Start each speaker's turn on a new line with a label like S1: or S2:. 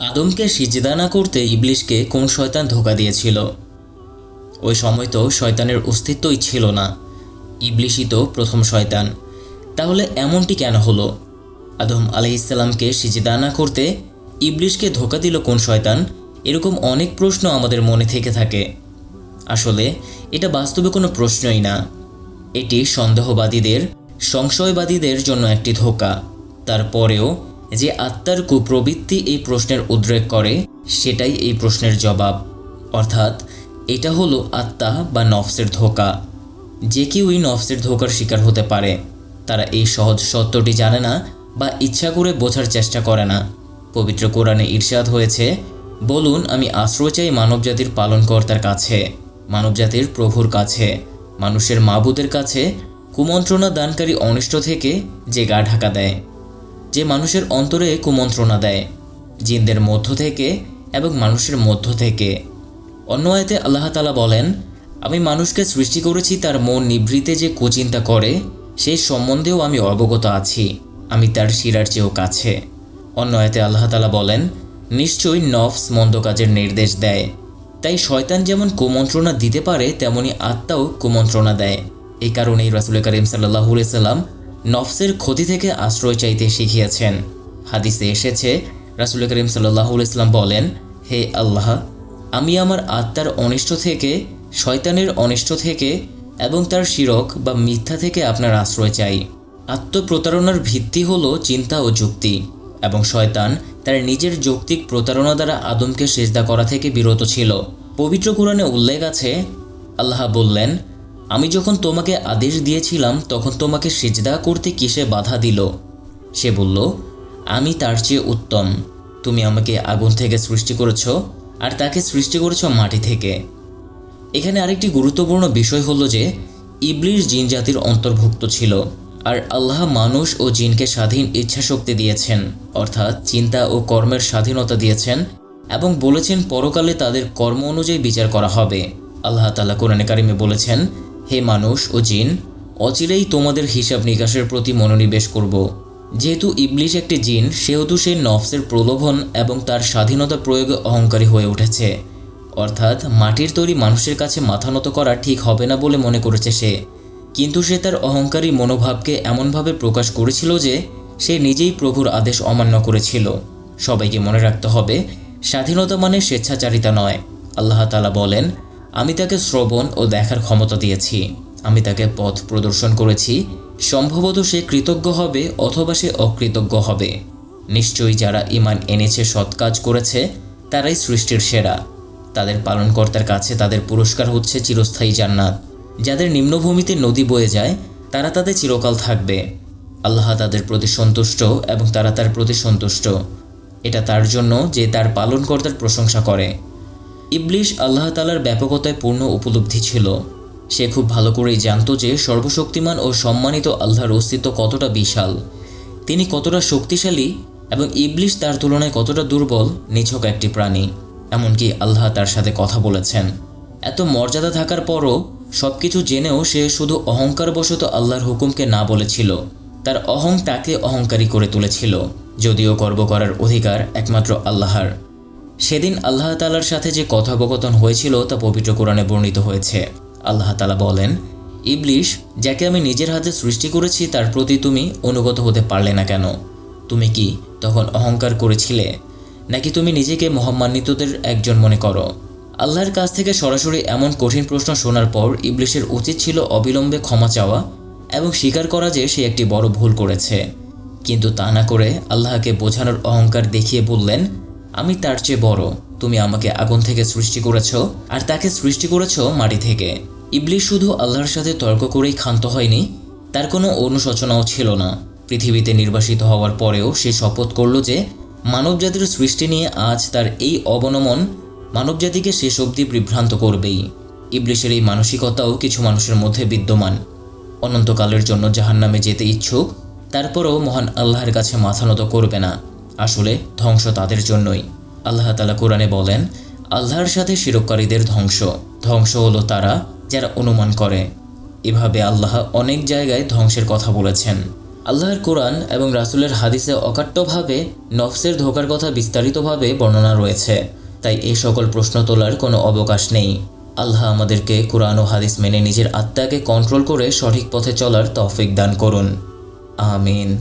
S1: আদমকে সিজদা না করতে ইবলিশকে কোন শয়তান ধোকা দিয়েছিল? ওই সময় তো শয়তানের অস্তিত্বই ছিল না। ইবলিশই তো প্রথম শয়তান। তাহলে এমনটি কেন হলো? আদম আলাইসাল্লামকে সিজদা না করতে ইবলিশকে ধোকা দিল কোন শয়তান? এরকম অনেক প্রশ্ন আমাদের মনে থেকে থাকে। আসলে এটা বাস্তবে কোনো প্রশ্নই না। এটি সন্দেহবাদীদের, সংশয়বাদীদের জন্য একটি ধোকা। তারপরেও যে আত্মার কুপ্রবৃত্তি এই প্রশ্নের উদ্রেক করে, সেটাই এই প্রশ্নের জবাব। অর্থাৎ, এটা হলো আত্মা বা নফসের ধোকা। যে কেউ কেউই নফসের ধোকার শিকার হতে পারে। তারা এই সহজ সত্যটি জানে না বা ইচ্ছা করে বোঝার চেষ্টা করে না। পবিত্র কোরআনে ঈর্ষাদ হয়েছে, বলুন, আমি আশ্রয় চাই মানবজাতির পালনকর্তার কাছে, মানবজাতির প্রভুর কাছে, মানুষের মাবুদের কাছে, কুমন্ত্রণা দানকারী অনিষ্ট থেকে যে গা ঢাকা দেয়। যে মানুষের অন্তরে কুমন্ত্রণা দেয়, জিনদের মধ্য থেকে এবং মানুষের মধ্য থেকে। অন্য আয়তে আল্লাহ তালা বলেন, আমি মানুষকে সৃষ্টি করেছি, তার মন নিভৃতে যে কুচিন্তা করে, সেই সম্বন্ধেও আমি অবগত আছি। আমি তার শিরার চেয়েও কাছে। অন্য আয়তে আল্লাহ তালা বলেন, নিশ্চয়ই নফস মন্দ কাজের নির্দেশ দেয়। তাই শয়তান যেমন কুমন্ত্রণা দিতে পারে, তেমনি আত্মাও কুমন্ত্রণা দেয়। এই কারণেই রাসুল করিম সাল্লাহ সাল্লাম নফসের ক্ষতি থেকে আশ্রয় চাইতে শিখিয়েছেন। হাদিসে এসেছে, রাসুল করিম সাল্লাহ ইসলাম বলেন, হে আল্লাহ, আমি আমার আত্মার অনিষ্ট থেকে, শয়তানের অনিষ্ট থেকে এবং তার শিরক বা মিথ্যা থেকে আপনার আশ্রয় চাই। আত্মপ্রতারণার ভিত্তি হল চিন্তা ও যুক্তি, এবং শয়তান তার নিজের যৌক্তিক প্রতারণা দ্বারা আদমকে সেজদা করা থেকে বিরত ছিল। পবিত্র কোরআনে উল্লেখ আছে, আল্লাহ বললেন আমি যখন তোমাকে আদেশ দিয়েছিলাম, তখন তোমাকে সেজদা করতে কিসে বাধা দিল? সে বলল, আমি তার চেয়ে উত্তম। তুমি আমাকে আগুন থেকে সৃষ্টি করেছ, আর তাকে সৃষ্টি করেছ মাটি থেকে। এখানে আরেকটি গুরুত্বপূর্ণ বিষয় হলো যে ইবলিশ জিন জাতির অন্তর্ভুক্ত ছিল, আর আল্লাহ মানুষ ও জিনকে স্বাধীন ইচ্ছাশক্তি দিয়েছেন, অর্থাৎ চিন্তা ও কর্মের স্বাধীনতা দিয়েছেন, এবং বলেছেন পরকালে তাদের কর্ম অনুযায়ী বিচার করা হবে। আল্লাহ তালা কোরআনে কারিমে বলেছেন হে মানুষ ও জিন, অচিরেই তোমাদের হিসাব নিকাশের প্রতি মনোনিবেশ করব। যেহেতু ইবলিশ একটি জিন, সেহেতু সে নফসের প্রলোভন এবং তার স্বাধীনতা প্রয়োগে অহংকারী হয়ে উঠেছে। অর্থাৎ মাটির তৈরি মানুষের কাছে মাথা নত করা ঠিক হবে না বলে মনে করেছে সে। কিন্তু সে তার অহংকারী মনোভাবকে এমনভাবে প্রকাশ করেছিল যে, সে নিজেই প্রভুর আদেশ অমান্য করেছিল। সবাইকে মনে রাখতে হবে, স্বাধীনতা মানে স্বেচ্ছাচারিতা নয়। আল্লাহ তালা বলেন আমি তাকে শ্রবণ ও দেখার ক্ষমতা দিয়েছি। আমি তাকে পথ প্রদর্শন করেছি। সম্ভবত সে কৃতজ্ঞ হবে অথবা সে অকৃতজ্ঞ হবে। নিশ্চয়ই যারা ইমান এনেছে, সৎ কাজ করেছে, তারাই সৃষ্টির সেরা। তাদের পালনকর্তার কাছে তাদের পুরস্কার হচ্ছে চিরস্থায়ী জান্নাত। যাদের নিম্নভূমিতে নদী বয়ে যায়, তারা তাদের চিরকাল থাকবে। আল্লাহ তাদের প্রতি সন্তুষ্ট এবং তারা তার প্রতি সন্তুষ্ট। এটা তার জন্য যে তার পালনকর্তার প্রশংসা করে। ইবলিশ আল্লাহ তালার ব্যাপকতায় পূর্ণ উপলব্ধি ছিল। সে খুব ভালো করেই জানত যে সর্বশক্তিমান ও সম্মানিত আল্লাহর অস্তিত্ব কতটা বিশাল। তিনি কতটা শক্তিশালী এবং ইবলিশ তার তুলনায় কতটা দুর্বল, নিছক একটি প্রাণী। এমনকি আল্লাহ তার সাথে কথা বলেছেন। এত মর্যাদা থাকার পরও সব কিছু জেনেও সে শুধু অহংকারবশত আল্লাহর হুকুমকে না বলেছিল, তার অহং তাকে অহংকারী করে তুলেছিল, যদিও গর্ব করার অধিকার একমাত্র আল্লাহর। সেদিন আল্লাহ তালার সাথে যে কথোপকথন হয়েছিল তা পবিত্র কোরআনে বর্ণিত হয়েছে। আল্লাহ তালা বলেন, ইবলিশ, যাকে আমি নিজের হাতে সৃষ্টি করেছি, তার প্রতি তুমি অনুগত হতে পারলে না কেন? তুমি কি তখন অহংকার করেছিলে? নাকি তুমি নিজেকে মহামান্বিতদের একজন মনে করো? আল্লাহর কাছ থেকে সরাসরি এমন কঠিন প্রশ্ন শোনার পর ইবলিশের উচিত ছিল অবিলম্বে ক্ষমা চাওয়া এবং স্বীকার করা যে সে একটি বড় ভুল করেছে। কিন্তু তা না করে আল্লাহকে বোঝানোর অহংকার দেখিয়ে বললেন আমি তার চেয়ে বড়। তুমি আমাকে আগুন থেকে সৃষ্টি করেছ, আর তাকে সৃষ্টি করেছ মাটি থেকে। ইবলিশ শুধু আল্লাহর সাথে তর্ক করেই ক্ষান্ত হয়নি, তার কোনো অনুশোচনাও ছিল না। পৃথিবীতে নির্বাসিত হওয়ার পরেও সে শপথ করল যে, মানবজাতির সৃষ্টি নিয়ে আজ তার এই অবনমন মানবজাতিকে শেষ অবধি বিভ্রান্ত করবেই। ইবলিশের এই মানসিকতাও কিছু মানুষের মধ্যে বিদ্যমান। অনন্তকালের জন্য জাহান্নামে যেতে ইচ্ছুক, তারপরেও মহান আল্লাহর কাছে মাথা নত করবে না। আসলে ধ্বংস তাদের জন্যই। আল্লাহ তালা কোরআনে বলেন, আল্লাহর সাথে শিরককারীদের ধ্বংস। ধ্বংস হলো তারা যারা অনুমান করে। এভাবে আল্লাহ অনেক জায়গায় ধ্বংসের কথা বলেছেন। আল্লাহর কোরআন এবং রাসূলের হাদিসে অকাট্যভাবে, নফসের ধোকার কথা বিস্তারিতভাবে বর্ণনা রয়েছে। তাই এই সকল প্রশ্ন তোলার কোনো অবকাশ নেই। আল্লাহ আমাদেরকে কোরআন ও হাদিস মেনে নিজের আত্মাকে কন্ট্রোল করে সঠিক পথে চলার তৌফিক দান করুন। আমিন।